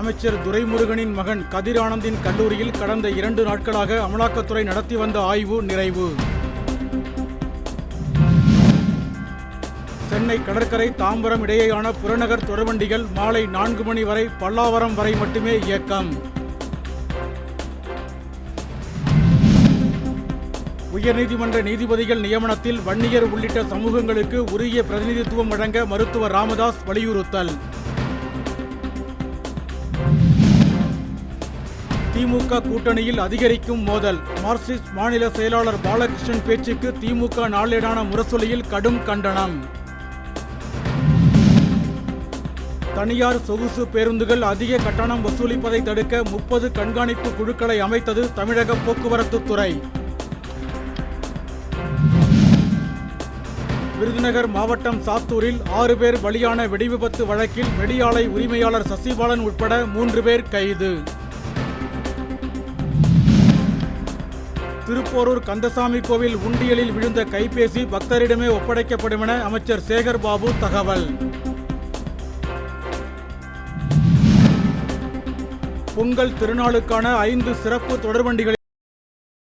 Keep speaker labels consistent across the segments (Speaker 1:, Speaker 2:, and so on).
Speaker 1: அமைச்சர் துரைமுருகனின் மகன் கதிர் ஆனந்தின் கல்லூரியில் கடந்த இரண்டு நாட்களாக அமலாக்கத்துறை நடத்தி வந்த ஆய்வு நிறைவு. சென்னை கடற்கரை தாம்பரம் இடையேயான புறநகர் தொடர்வண்டிகள் மாலை நான்கு மணி வரை பல்லாவரம் வரை மட்டுமே இயக்கம். உயர்நீதிமன்ற நீதிபதிகள் நியமனத்தில் வன்னியர் உள்ளிட்ட சமூகங்களுக்கு உரிய பிரதிநிதித்துவம் வழங்க மருத்துவர் ராமதாஸ் வலியுறுத்தல். திமுக கூட்டணியில் அதிகரிக்கும் மோதல். மார்க்சிஸ்ட் மாநில செயலாளர் பாலகிருஷ்ணன் பேச்சுக்கு திமுக நாளேடான முரசொலியில் கடும் கண்டனம். தனியார் சொகுசு பேருந்துகள் அதிக கட்டணம் வசூலிப்பதை தடுக்க முப்பது கண்காணிப்பு குழுக்களை அமைத்தது தமிழக போக்குவரத்து துறை. விருதுநகர் மாவட்டம் சாத்தூரில் ஆறு பேர் பலியான வெடிவிபத்து வழக்கில் வெடியாலை உரிமையாளர் சசிபாலன் உட்பட மூன்று பேர் கைது. திருப்போரூர் கந்தசாமி கோவில் உண்டியலில் விழுந்த கைபேசி பக்தரிடமே ஒப்படைக்கப்படும் என அமைச்சர் சேகர் பாபு தகவல். பொங்கல் திருநாளுக்கான ஐந்து சிறப்பு தொடர்வண்டிகளில்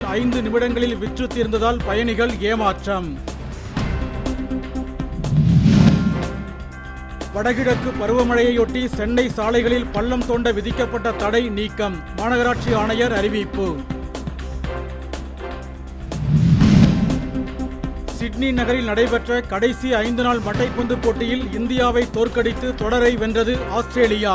Speaker 1: ஐந்து நிமிடங்களில் விற்று தீர்ந்ததால் பயணிகள் ஏமாற்றம். வடகிழக்கு பருவமழையொட்டி சென்னை சாலைகளில் பள்ளம் தோண்ட விதிக்கப்பட்ட தடை நீக்கம். மாநகராட்சி ஆணையர் அறிவிப்பு. சிட்னி நகரில் நடைபெற்ற கடைசி ஐந்து நாள் மட்டைப்பந்து போட்டியில் இந்தியாவை தோற்கடித்து தொடரை வென்றது ஆஸ்திரேலியா.